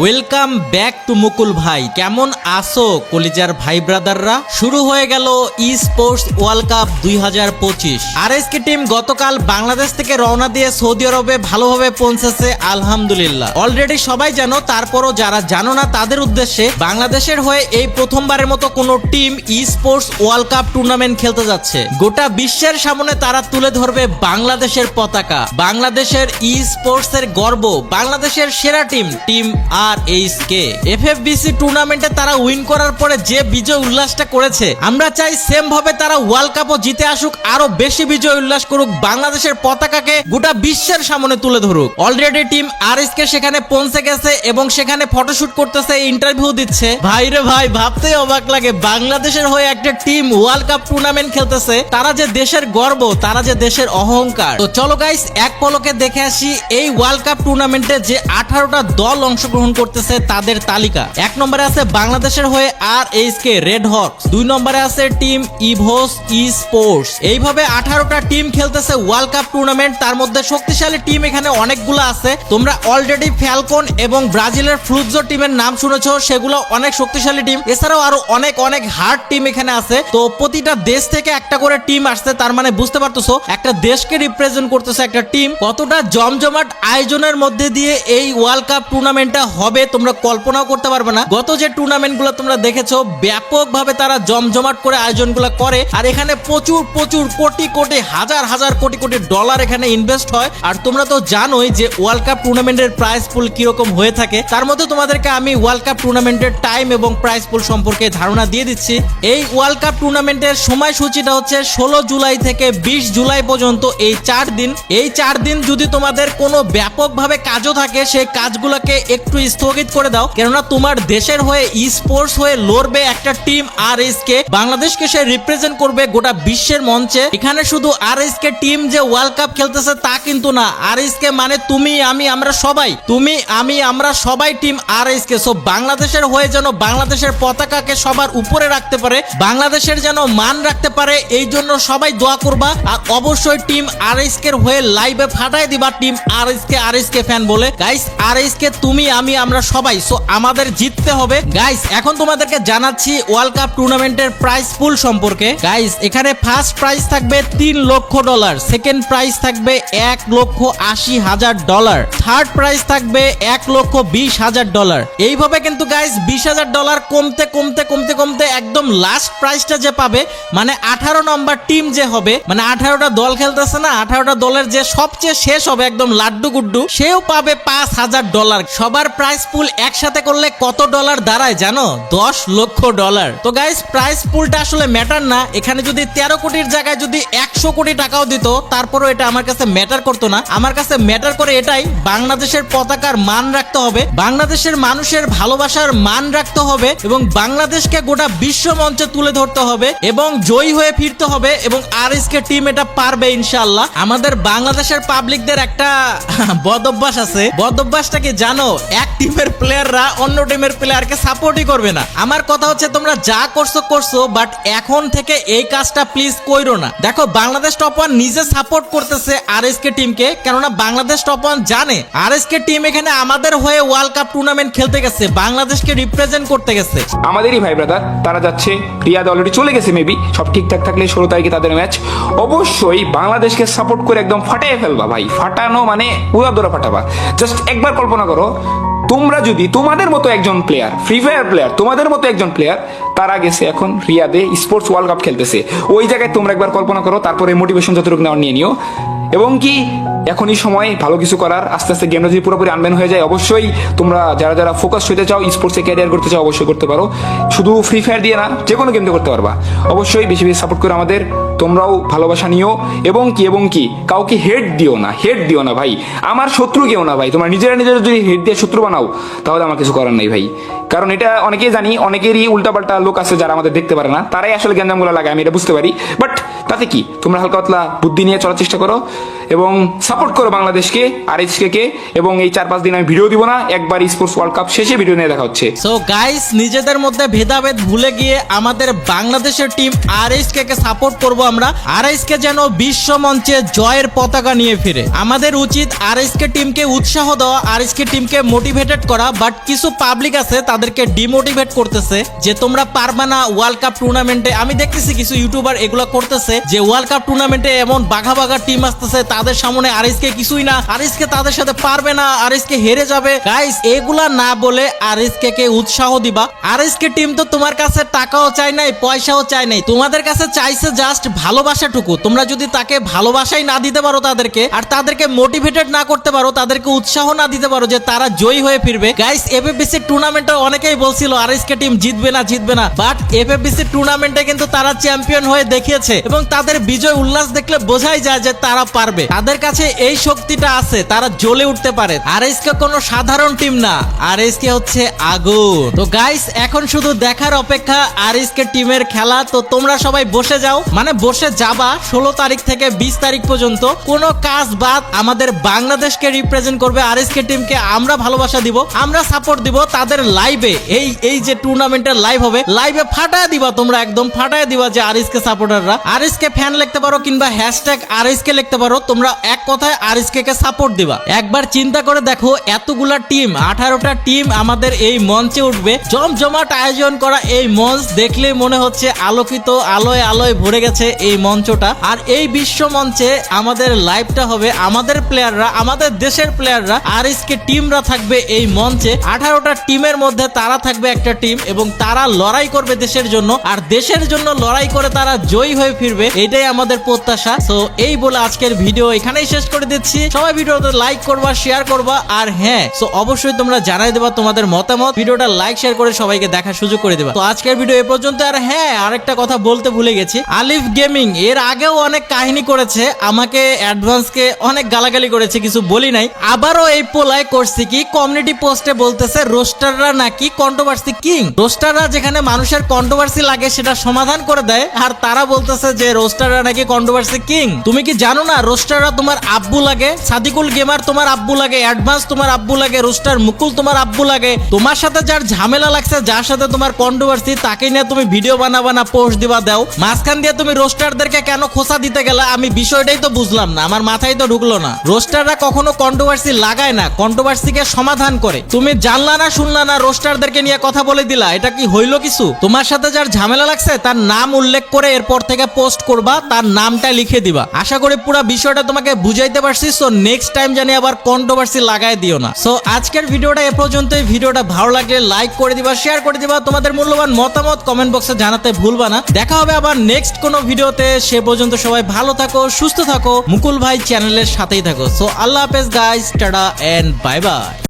Welcome back to মুকুল ভাই। কেমন আসো কলিজার ভাই ব্রাদাররা? শুরু হয়ে গেল ই স্পোর্টস ওয়ার্ল্ড কাপ দুই হাজার পঁচিশ। আর এসকে টিম গতকাল বাংলাদেশ থেকে রওনা দিয়ে সৌদি আরবে ভালোভাবে পৌঁছেছে, আলহামদুলিল্লাহ। অলরেডি সবাই জানো, তারপরও যারা জানো না তাদের উদ্দেশ্যে বাংলাদেশের হয়ে এই প্রথমবারের মতো কোনো team E sports world cup tournament খেলতে যাচ্ছে। গোটা বিশ্বের সামনে তারা তুলে ধরবে বাংলাদেশের পতাকা। বাংলাদেশের ই স্পোর্টস এর গর্ব, বাংলাদেশের সেরা team team R H K FFBC টুর্নামেন্টে তারা উইন করার পরে যে বিজয় উল্লাসটা করেছে, আমরা চাই সেম ভাবে তারা ওয়ার্ল্ড কাপও জিতে আসুক, আরও বেশি বিজয় উল্লাস করুক, বাংলাদেশের পতাকাকে গোটা বিশ্বের সামনে তুলে ধরুক। Already team R S K সেখানে পৌঁছে গেছে এবং সেখানে ফটোশুট করতেছে ইন্টারভিউ দিচ্ছে। ভাই রে ভাই, ভাবতেই অবাক লাগে, বাংলাদেশের হয়ে একটা টিম ওয়ার্ল্ড কাপ টুর্নামেন্ট খেলতেছে, তারা যে দেশের গর্ব, তারা যে দেশের অহংকার। তো চলো গাইস এক পলকে দেখে আসি, এই ওয়ার্ল্ড কাপ টুর্নামেন্টে যে আঠারোটা দল অংশগ্রহণ করতেছে তাদের তালিকা। এক নম্বরে আছে বাংলাদেশের হয়ে আর এইচ কে রেড হকস দুই নম্বরে আছে টিম ইভোস ই স্পোর্টস এইভাবে আঠারোটা টিম খেলতেছে ওয়ার্ল্ড কাপ টুর্নামেন্ট। তার মধ্যে শক্তিশালী টিম এখানে অনেকগুলো আছে। তোমরা অলরেডি ফ্যালকন এবং ব্রাজিলের ফ্লুজো টিমের নাম শুনেছো, সেগুলো অনেক শক্তিশালী টিম। এছাড়াও আরও অনেক অনেক হার্ড টিম এখানে আছে। তো প্রতিটা দেশ থেকে একটা করে টিম আসছে, তার মানে বুঝতে পারতেছো, একটা দেশকে রিপ্রেজেন্ট করতেছে একটা টিম কতটা জমজমাট আয়োজনের মধ্যে দিয়ে এই ওয়ার্ল্ড কাপ টুর্নামেন্টটা হবে, তোমরা কল্পনাও করতে পারবে না। গত যে টুর্নামেন্টগুলো তোমরা দেখেছ, ব্যাপকভাবে তারা জমজমাট করে আয়োজনগুলো করে, আর এখানে প্রচুর প্রচুর, কোটি কোটি, হাজার হাজার কোটি কোটি ডলার এখানে ইনভেস্ট হয়। আর তোমরা তো জানোই যে ওয়ার্ল্ড কাপ টুর্নামেন্টের প্রাইস পুল কীরকম হয়ে থাকে। তার মধ্যে তোমাদেরকে আমি ওয়ার্ল্ড কাপ টুর্নামেন্টের টাইম এবং প্রাইস পুল সম্পর্কে ধারণা দিয়ে দিচ্ছি। এই ওয়ার্ল্ড কাপ টুর্নামেন্টের সময়সূচিটা হচ্ছে ষোলো জুলাই থেকে বিশ জুলাই পর্যন্ত এই চার দিন। এই চার দিন যদি তোমাদের কোনো ব্যাপকভাবে কাজও থাকে, সেই কাজগুলোকে একটু স্থগিত করে দাও। কেননা তোমার দেশের হয়ে স্পোর্টস হয়ে লড়বে একটা টিম আর এস কে বাংলাদেশকে সে রিপ্রেজেন্ট করবে গোটা বিশ্বের মঞ্চে। এখানে শুধু আর এস কে টিম যে ওয়ার্ল্ড কাপ খেলতেছে তা কিন্তু না। আর এস কে মানে তুমি, আমি, আমরা সবাই। তুমি, আমি, আমরা সবাই team R S K so বাংলাদেশের হয়ে যেন বাংলাদেশের পতাকাকে সবার উপরে রাখতে পারে, বাংলাদেশের যেন মান রাখতে পারে, এই জন্য সবাই দোয়া করবা। আর অবশ্যই টিম আর এস কে হয়ে লাইভে ফাটাই দিবা team R S K R S K fan বলে। গাইস আর এস কে তুমি, আমি আমরা সবাই সো আমাদের জিততে হবে। গাইস এখন তোমাদেরকে জানাচ্ছি ওয়ার্ল্ড কাপ টুর্নামেন্টের প্রাইস পুল সম্পর্কে। গাইস এখানে ফার্স্ট প্রাইজ থাকবে তিন লক্ষ ডলার সেকেন্ড প্রাইজ থাকবে এক লক্ষ আশি হাজার ডলার থার্ড প্রাইজ থাকবে এক লক্ষ বিশ হাজার ডলার এইভাবে কিন্তু গাইস বিশ হাজার ডলার কমতে কমতে কমতে কমতে একদম লাস্ট প্রাইজটা যে পাবে মানে আঠারো নম্বর টিম যে হবে মানে আঠারোটা দল খেলতেছে না, আঠারোটা দলের যে সবচেয়ে শেষ হবে একদম লাড্ডু গুড্ডু, সেও পাবে পাঁচ হাজার ডলার সবার প্রাইস পুল একসাথে করলে কত ডলার দাঁড়ায় জানো? দশ লক্ষ ডলার তো গাইস প্রাইস পুলটা আসলে ম্যাটার না। এখানে যদি তেরো কোটির জায়গায় যদি একশো কোটি টাকাও দিত, তারপরও এটা আমার কাছে ম্যাটার করতো না। আমার কাছে ম্যাটার করে এটাই, বাংলাদেশের পতাকার মান রাখতে হবে, বাংলাদেশের মানুষের ভালোবাসার মান রাখতে হবে, এবং বাংলাদেশকে গোটা বিশ্ব মঞ্চে তুলে ধরতে হবে, এবং জয়ী হয়ে ফিরতে হবে, এবং আর কে টিম এটা পারবে ইনশাল্লাহ আমাদের বাংলাদেশের পাবলিকদের একটা বদ অভ্যাস আছে। বদ অভ্যাসটা কি জানো? এক টিমের প্লেয়াররা অন্য টিমের প্লেয়ারকে সাপোর্টই করবে না। আমার কথা হচ্ছে, তোমরা যা করছ করছ বাট এখন থেকে এই কাজটা প্লিজ কইরো না। দেখো, বাংলাদেশ টপ ওয়ান নিজে সাপোর্ট করতেছে আর এস কে টিমকে কেননা বাংলাদেশ টপ ওয়ান জানে আর এস কে টিম এখানে আমাদের হয়ে ওয়ার্ল্ড কাপ টুর্নামেন্ট খেলতে গেছে, বাংলাদেশকে রিপ্রেজেন্ট করতে গেছে। আমাদেরই ভাই ব্রাদার তারা যাচ্ছে, রিয়াদ অলরেডি চলে গেছে মেবি সব ঠিকঠাক থাকলে ষোলো তারিখে তাদের ম্যাচ অবশ্যই বাংলাদেশকে সাপোর্ট করে একদম ফাটিয়ে ফেলবা ভাই। ফাটানো মানে উড়াদোড়া ফাটাবা। জাস্ট একবার কল্পনা করো তোমরা যদি তোমাদের মতো একজন প্লেয়ার ফ্রি ফায়ার প্লেয়ার তোমাদের মতো একজন প্লেয়ার তারা গেছে এখন রিয়াদে স্পোর্টস ওয়ার্ল্ড কাপ খেলতেছে। ওই জায়গায় তোমরা একবার কল্পনা করো, তারপরে মোটিভেশন যতটুকু নেওয়া নিয়ে নিও। এবং কি এখনই সময় ভালো কিছু করার। আস্তে আস্তে গেমটা যদি পুরোপুরি আনবেন হয়ে যায়, অবশ্যই তোমরা যারা যারা ফোকাস হতে চাও স্পোর্টসে ক্যারিয়ার করতে চাও, অবশ্যই করতে পারো। শুধু ফ্রি ফায়ার দিয়ে না যে কোনো গেম দিয়ে করতে পারবা। অবশ্যই বেশি বেশি সাপোর্ট করে আমাদের, তোমরাও ভালোবাসা নিও। এবং কি এবং কি, কাউকে হেড দিও না হেড দিও না ভাই। আমার শত্রু কেউ না ভাই। তোমরা নিজেরা নিজেরা যদি হেড দিয়ে শত্রু বানাও, তাহলে আমার কিছু করার নেই ভাই। কারণ এটা অনেকেই জানি, অনেকেরই উল্টাপাল্টা লোক আছে যারা আমাদের দেখতে পারে না। তারাই আসলে গ্যাঞ্জামগুলো লাগে আমি এটা বুঝতে পারি। বাট তাতে কি? তোমরা হালকা পাতলা বুদ্ধি নিয়ে চলার চেষ্টা করো। এবং সাপোর্ট করো বাংলাদেশকে আর কে, এবং এই চার পাঁচ দিন আমি ভিডিও দিব না, একবার স্পোর্টস ওয়ার্ল্ড কাপ শেষে ভিডিও নিয়ে দেখা হচ্ছে। সো গাইস নিজেদের মধ্যে ভেদাভেদ ভুলে গিয়ে আমাদের বাংলাদেশের টিম আর কে সাপোর্ট করব আমরা। আর কে যেন বিশ্ব মঞ্চে জয়ের পতাকা নিয়ে ফিরে। আমাদের উচিত আর কে টিমকে উৎসাহ দেওয়া আর কে টিমকে মোটিভেটেড করা বাট কিছু পাবলিক আছে তাদেরকে ডিমোটিভেট করতেছে, যে তোমরা পারবা না ওয়ার্ল্ড কাপ টুর্নামেন্টে আমি দেখতেছি কিছু ইউটিউবার এগুলো করতেছে, যে ওয়ার্ল্ড কাপ টুর্নামেন্টে এমন বাঘা বাঘা টিম আসতেছে, তাদের সামনে আর কে কিছুই না আর কে তাদের সাথে পারবে না আর কে হেরে যাবে। গাইস এগুলা না বলে আর কে উৎসাহ দিবা? আর কে টিম তো তোমার কাছে টাকাও চাই নাই, পয়সাও চাই নাই। তোমাদের কাছে চাইছে জাস্ট ভালোবাসাটুকু। তোমরা যদি তাকে ভালোবাসাই না দিতে পারো তাদেরকে, আর তাদেরকে মোটিভেটেড না করতে পারো, তাদেরকে উৎসাহ না দিতে পারো যে তারা জয়ী হয়ে ফিরবে। গাইস এফএফবিসি টুর্নামেন্টে অনেকেই বলছিল আর কে টিম জিতবে না জিতবে না। বাট এফএফবিসি টুর্নামেন্টে কিন্তু তারা চ্যাম্পিয়ন হয়ে দেখিয়েছে, এবং তাদের বিজয় উল্লাস দেখলে বোঝাই যায় যে তারা পারবে। তাদের কাছে এই শক্তিটা আছে, তারা জ্বলে উঠতে পারে। আর কে কোনো সাধারণ টিম না। আর কে হচ্ছে আগুন তো গাইস এখন শুধু দেখার অপেক্ষা, আর কে টিমের খেলা। তো তোমরা সবাই বসে যাও। মানে বসে যাবা ষোলো তারিখ থেকে বিশ তারিখ পর্যন্ত। কোনো কাজ বাদ আমাদের বাংলাদেশকে রিপ্রেজেন্ট করবে, আর কে টিমকে আমরা ভালোবাসা দিব। আমরা সাপোর্ট দিব তাদের লাইভে এই এই যে টুর্নামেন্টের লাইভ হবে লাইভে ফাটায় দিবা তোমরা একদম। ফাটায় দিবা যে আর কে সাপোর্টাররা আর কে ফ্যান লিখতে পারো কিংবা হ্যাশট্যাগ আর কে লিখতে পারো। তোমরা এক কথায় আর কে সাপোর্ট দিবা? একবার চিন্তা করে দেখো, এতগুলা টিম আঠারোটা টিম আমাদের এই মঞ্চে উঠবে। জমজমাট আয়োজন করা এই মঞ্চ দেখলে মনে হচ্ছে আলোকিত, আলোয় আলোয় ভরে গেছে এই মঞ্চটা। আর এই বিশ্ব মঞ্চে আমাদের লাইভটা হবে আমাদের প্লেয়াররা আমাদের দেশের প্লেয়াররা আর কে টিমরা থাকবে এই মঞ্চে। আঠারোটা টিমের মধ্যে তারা থাকবে একটা টিম এবং তারা লড়াই করবে দেশের জন্য। আর দেশের জন্য লড়াই করে তারা জয়ী হয়ে ফিরবে, এটাই আমাদের প্রত্যাশা। তো এই বলে আজকের ভিডিও এখানেই শেষ করে দিচ্ছি। সবাই ভিডিওতে লাইক করবা শেয়ার করবা, আর হ্যাঁ তো অবশ্যই তোমরা জানাই দেবা তোমাদের মতামত। ভিডিওটা লাইক শেয়ার করে সবাইকে দেখার সুযোগ করে দেবা। তো আজকের ভিডিও এ পর্যন্ত, আর হ্যাঁ আরেকটা কথা বলতে ভুলে গেছি। আলিফ গেমিং এর আগেও অনেক কাহিনী করেছে। আমাকে অ্যাডভান্সকে অনেক গালাগালি করেছে, কিছু বলি নাই। আবারও এই পোলায় করছি কি? কমিউনিটি পোস্টে বলতেছে রোস্টাররা নাকি কন্ট্রোভার্সি কিং রোস্টাররা যেখানে মানুষের কন্ট্রোভার্সি লাগে, সেটা সমাধান করে দেয়। আর তারা বলতেছে যে রোস্টাররা নাকি কন্ট্রোভার্সি কিং তুমি কি জানো না রোস্টাররা তোমার আব্বু লাগে, সাদিকুল গেমার তোমার আব্বু লাগে, অ্যাডভান্স তোমার আব্বু লাগে, রোস্টার মুকুল তোমার আব্বু লাগে। তোমার সাথে যার ঝামেলা লাগছে, যার সাথে তোমার কন্ট্রোভার্সি তাকে নিয়ে তুমি ভিডিও বানাবা না পোস্ট দিবা, দাও। মাঝখান দিয়ে তুমি রোস্টারদেরকে কেন খোসা দিতে গেলে, আমি বিষয়টাই তো বুঝলাম না, আমার মাথায় তো ঢুকলো না। রোস্টাররা কখনো কন্ট্রোভার্সি লাগায় না কন্ট্রোভার্সিকে সমাধান করে। তুমি জানলা না, শুনলা না, রোস্টারদেরকে নিয়ে কথা বলে দিলা, এটা কি হইল কিছু? তোমার সাথে যার ঝামেলা লাগছে, তার নাম উল্লেখ করে এরপর থেকে পোস্ট করবা, তার নামটা লিখে দিবা। আশা করি পুরো বিষয়টা তোমাকে বুঝাইতে পারছি সো নেক্সট টাইম জানি আবার কন্ট্রোভার্সি লাগাই দিও না। সো আজকের ভিডিওটা এ পর্যন্তই। ভিডিওটা ভালো লাগলে লাইক করে দিবা শেয়ার করে দিবা। তোমাদের মূল্যবান মতামত কমেন্ট বক্সে জানাতে ভুলবা না। দেখা হবে আবার নেক্সট কোন ভিডিওতে। সে পর্যন্ত সবাই ভালো থাকো, সুস্থ থাকো। মুকুল ভাই চ্যানেলের সাথেই থাকো। সো আল্লাহ হাফেজ guys tata and bye bye